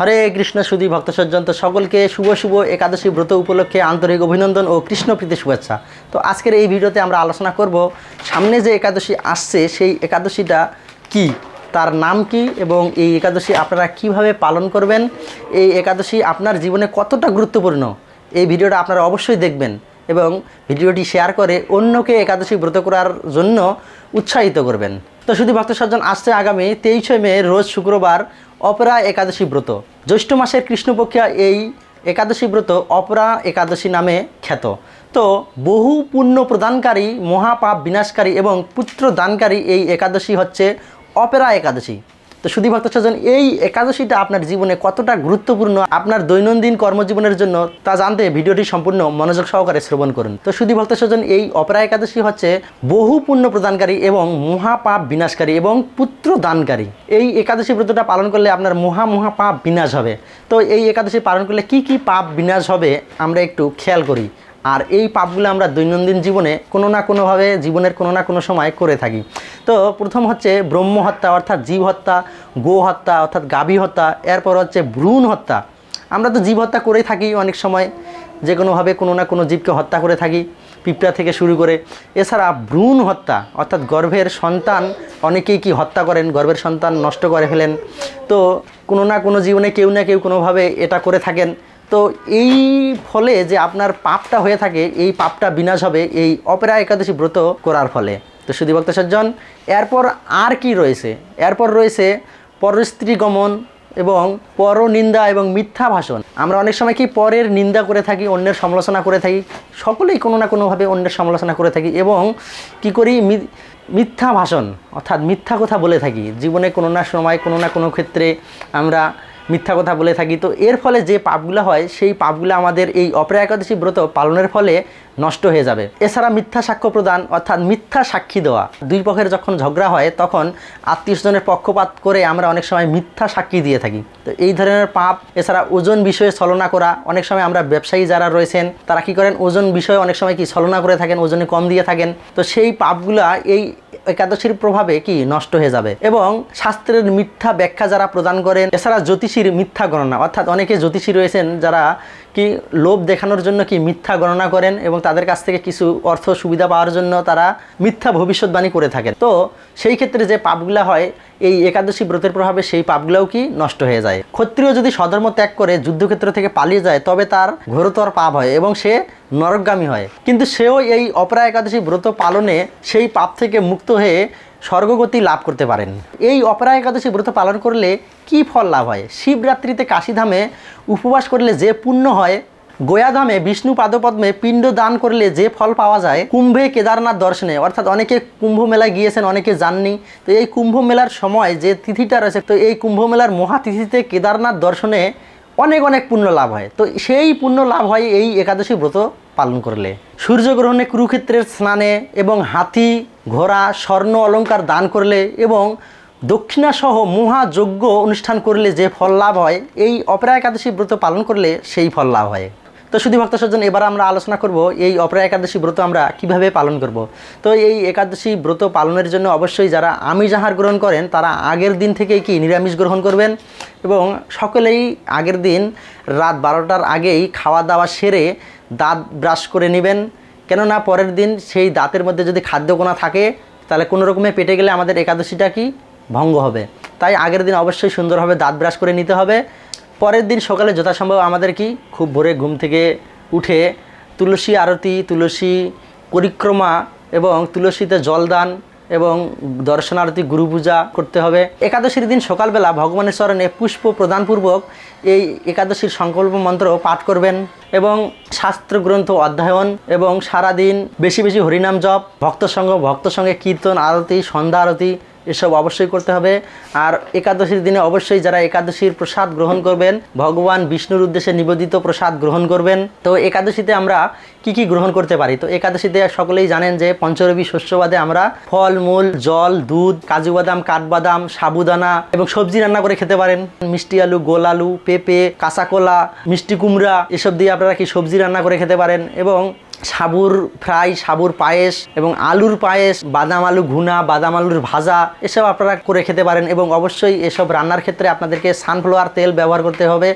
হরে কৃষ্ণ সুদী ভক্ত সজ্জন তো সকলকে শুভ শুভ একাদশী ব্রত উপলক্ষে আন্তরিক অভিনন্দন ও কৃষ্ণপ্রীতি শুভেচ্ছা। তো আজকের এই ভিডিওতে আমরা আলোচনা করব, সামনে যে একাদশী আসছে, সেই একাদশীটা কি? তার নাম কি? এবং এই একাদশী আপনারা কীভাবে পালন করবেন? এই একাদশী আপনার জীবনে কতটা গুরুত্বপূর্ণ? এই ভিডিওটা আপনারা অবশ্যই দেখবেন এবং ভিডিওটি শেয়ার করে অন্যকে একাদশী ব্রত করার জন্য উৎসাহিত করবেন। তো শুধু ভক্ত সজ্জন আসছে আগামী তেইশে মে, রোজ শুক্রবার অপরা একাদশী ব্রত। জ্যৈষ্ঠ মাসের কৃষ্ণপক্ষিয়া এই একাদশী ব্রত অপরা একাদশী নামে খ্যাত। তো বহু পুণ্য প্রদানকারী, মহাপাপ বিনাশকারী এবং পুত্র দানকারী এই একাদশী হচ্ছে অপেরা একাদশী। তো শুধু ভক্ত স্বজন, এই একাদশীটা আপনার জীবনে কতটা গুরুত্বপূর্ণ, আপনার দৈনন্দিন কর্মজীবনের জন্য তা জানতে ভিডিওটি সম্পূর্ণ মনোযোগ সহকারে শ্রবণ করুন। তো শুধু ভক্ত স্বজন, এই অপরা একাদশী হচ্ছে বহু পুণ্য প্রদানকারী এবং মহাপাপ বিনাশকারী এবং পুত্র দানকারী। এই একাদশী ব্রতটা পালন করলে আপনার মহা মহা পাপ বিনাশ হবে। তো এই একাদশী পালন করলে কি কি পাপ বিনাশ হবে আমরা একটু খেয়াল করি। আর এই পাপগুলো আমরা দৈনন্দিন জীবনে কোনো না কোনোভাবে, জীবনের কোনো না কোনো সময় করে থাকি। তো প্রথম হচ্ছে ব্রহ্ম হত্যা, অর্থাৎ জীব হত্যা, গো হত্যা, অর্থাৎ গাভী হত্যা, এরপর হচ্ছে ভ্রূণ হত্যা। আমরা তো জীব হত্যা করেই থাকি অনেক সময়, যে কোনোভাবে কোনো না কোনো জীবকে হত্যা করে থাকি, পিঁপড়া থেকে শুরু করে। এছাড়া ভ্রূণ হত্যা, অর্থাৎ গর্ভের সন্তান, অনেকেই কি হত্যা করেন, গর্ভের সন্তান নষ্ট করে ফেলেন। তো কোনো না কোনো জীবনে কেউ না কেউ কোনোভাবে এটা করে থাকেন। তো এই ফলে যে আপনার পাপটা হয়ে থাকে, এই পাপটা বিনাশ হবে, এই অপেরা একাদশী ব্রত করার ফলে। তো শুধু ভক্ত সজ্জন, এরপর আর কি রয়েছে? এরপর রয়েছে পরস্ত্রী গমন এবং পরনিন্দা এবং মিথ্যা ভাষণ। আমরা অনেক সময় কি পরের নিন্দা করে থাকি, অন্যের সমালোচনা করে থাকি, সকলেই কোনো না কোনোভাবে অন্যের সমালোচনা করে থাকি এবং কি করি? মিথ্যা ভাষণ, অর্থাৎ মিথ্যা কথা বলে থাকি। জীবনে কোনো না সময়, কোনো না কোনো ক্ষেত্রে আমরা মিথ্যা কথা বলে থাকি। তো এর ফলে যে পাপগুলো হয়, সেই পাপগুলো আমাদের এই অপরা একাদশী ব্রত পালনের ফলে নষ্ট হয়ে যাবে। এছাড়া মিথ্যা সাক্ষ্য প্রদান, অর্থাৎ মিথ্যা সাক্ষী দেওয়া, দুই পক্ষের যখন ঝগড়া হয়, তখন আত্মীয় স্বজনের পক্ষপাত করে আমরা অনেক সময় মিথ্যা সাক্ষী দিয়ে থাকি। তো এই ধরনের পাপ, এছাড়া ওজন বিষয়ে ছলনা করা, অনেক সময় আমরা ব্যবসায়ী যারা রয়েছেন, তারা কি করেন? ওজন বিষয়ে অনেক সময় কি ছলনা করে থাকেন, ওজনে কম দিয়ে থাকেন। তো সেই পাপগুলা এই একাদশীর প্রভাবে কি নষ্ট হয়ে যাবে? এবং শাস্ত্রের মিথ্যা ব্যাখ্যা যারা প্রদান করেন, এছাড়া জ্যোতিষীর মিথ্যা গণনা, অর্থাৎ অনেকে জ্যোতিষী রয়েছেন যারা কি লোভ দেখানোর জন্য কি মিথ্যা গণনা করেন এবং তাদের কাছ থেকে কিছু অর্থ সুবিধা পাওয়ার জন্য তারা মিথ্যা ভবিষ্যৎবাণী করে থাকেন? তো সেই ক্ষেত্রে যে পাপগুলা হয়, এই একাদশী ব্রতের প্রভাবে সেই পাপগুলোও কি নষ্ট হয়ে যায়? ক্ষত্রিয় যদি সধর্ম ত্যাগ করে যুদ্ধক্ষেত্র থেকে পালিয়ে যায়, তবে তার ঘোরতর পাপ হয় এবং সে নরকগামী হয়। কিন্তু সেও এই অপরা একাদশী ব্রত পালনে সেই পাপ থেকে মুক্ত হয়ে স্বর্গগতি লাভ করতে পারেন। এই অপরা একাদশী ব্রত পালন করলে কি ফল লাভ হয়? শিবরাত্রিতে কাশীধামে উপবাস করলে যে পুণ্য হয়, গয়াধামে বিষ্ণু পাদপদ্মে পিণ্ড দান করলে যে ফল পাওয়া যায়, কুম্ভে কেদারনাথ দর্শনে। অর্থাৎ অনেকে কুম্ভ মেলায় গিয়েছেন, অনেকে যাননি। তো এই কুম্ভ মেলার সময় যে তিথিটা রয়েছে, তো এই কুম্ভ মেলার মহাতিথিতে কেদারনাথ দর্শনে অনেক অনেক পুণ্য লাভ হয়। তো সেই পুণ্য লাভ হয় এই একাদশী ব্রত পালন করলে। সূর্যগ্রহণে কুরুক্ষেত্রের স্নানে এবং হাতি, ঘোড়া, স্বর্ণ অলংকার দান করলে এবং দক্ষিণাসহ মহাযজ্ঞ অনুষ্ঠান করলে যে ফল লাভ হয়, এই অপরা একাদশী ব্রত পালন করলে সেই ফল লাভ হয়। তো শুধু ভক্ত সজ্জন, এবার আমরা আলোচনা করব এই অপরা একাদশী ব্রত আমরা কীভাবে পালন করব। তো এই একাদশী ব্রত পালনের জন্য অবশ্যই যারা আমিষ আহার গ্রহণ করেন, তারা আগের দিন থেকেই কি নিরামিষ গ্রহণ করবেন এবং সকলেই আগের দিন রাত বারোটার আগেই খাওয়া দাওয়া সেরে দাঁত ব্রাশ করে নেবেন। কেননা পরের দিন সেই দাঁতের মধ্যে যদি খাদ্যকোনা থাকে, তাহলে কোনো রকমে পেটে গেলে আমাদের একাদশীটা কি? ভঙ্গ হবে। তাই আগের দিন অবশ্যই সুন্দরভাবে দাঁত ব্রাশ করে নিতে হবে। পরের দিন সকালে যথাসম্ভব আমাদের কি? খুব ভোরে ঘুম থেকে উঠে তুলসী আরতি, তুলসী পরিক্রমা এবং তুলসীতে জলদান এবং দর্শনার্থী গুরু পূজা করতে হবে। একাদশীর দিন সকালবেলা ভগবানের চরণে পুষ্প প্রদানপূর্বক এই একাদশীর সংকল্প মন্ত্র পাঠ করবেন এবং শাস্ত্র গ্রন্থ অধ্যয়ন এবং সারাদিন বেশি বেশি হরিনাম জপ ভক্ত সঙ্গ ভক্ত সঙ্গে কীর্তন, আরতি, সন্ধ্যা আরতি এসব অবশ্যই করতে হবে। আর একাদশীর দিনে অবশ্যই যারা একাদশীর প্রসাদ গ্রহণ করবেন, ভগবান বিষ্ণুর উদ্দেশ্যে নিবেদিত প্রসাদ গ্রহণ করবেন। তো একাদশীতে আমরা কি কি গ্রহণ করতে পারি? তো একাদশীতে সকলেই জানেন যে পঞ্চরবি শস্যবাদে আমরা ফল, মূল, জল, দুধ, কাজু বাদাম, কাঠবাদাম, সাবুদানা এবং সবজি রান্না করে খেতে পারেন। মিষ্টি আলু, গোল আলু, পেঁপে, কাঁচা কলা, মিষ্টি কুমড়া, এসব দিয়ে আপনারা কি সবজি রান্না করে খেতে পারেন এবং সাবুর ফ্রাই, সাবুর পায়েস এবং আলুর পায়েস, বাদাম আলু ঘুনা, বাদাম আলুর ভাজা, এসব আপনারা করে খেতে পারেন এবং অবশ্যই এসব রান্নার ক্ষেত্রে আপনাদেরকে সানফ্লাওয়ার তেল ব্যবহার করতে হবে।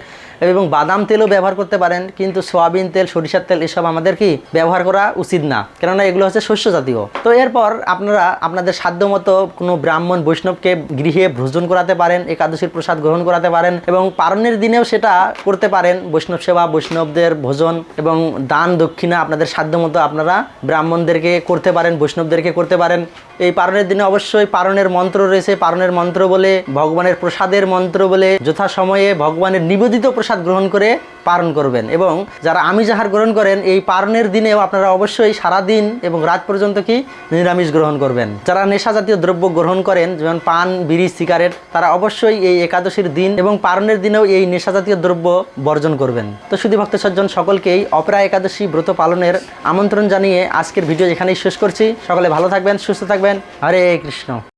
এবং বাদাম তেলও ব্যবহার করতে পারেন, কিন্তু সয়াবিন তেল, সরিষার তেল এসব আমাদের কি ব্যবহার করা উচিত না। কেননা এগুলো হচ্ছে শস্য জাতীয়। তো এরপর আপনারা আপনাদের সাধ্য মতো কোনো ব্রাহ্মণ বৈষ্ণবকে গৃহে ভোজন করাতে পারেন, একাদশীর প্রসাদ গ্রহণ করাতে পারেন এবং পারণের দিনেও সেটা করতে পারেন। বৈষ্ণব সেবা, বৈষ্ণবদের ভোজন এবং দান দক্ষিণা আপনাদের সাধ্য মতো আপনারা ব্রাহ্মণদেরকে করতে পারেন, বৈষ্ণবদেরকে করতে পারেন। এই পারণের দিনে অবশ্যই পারণের মন্ত্র রয়েছে। পারণের মন্ত্র বলে, ভগবানের প্রসাদের মন্ত্র বলে, যথাসময়ে ভগবানের নিবেদিত প্রসাদ গ্রহণ করে পালন করবেন এবং যারা আমিষ আহার গ্রহণ করেন, এই পারণের দিনেও আপনারা অবশ্যই সারা দিন এবং রাত পর্যন্ত কি নিরামিষ গ্রহণ করবেন। যারা নেশা জাতীয় দ্রব্য গ্রহণ করেন, যেমন পান, বিড়ি, সিগারেট, তারা অবশ্যই এই একাদশীর দিন এবং পারণের দিনেও এই নেশা জাতীয় দ্রব্য বর্জন করবেন। তো শুধু ভক্ত সজ্জন, সকলকেই অপরা একাদশী ব্রত পালনের আমন্ত্রণ জানিয়ে আজকের ভিডিও এখানেই শেষ করছি। সকলে ভালো থাকবেন, সুস্থ থাকবেন। হরে কৃষ্ণ।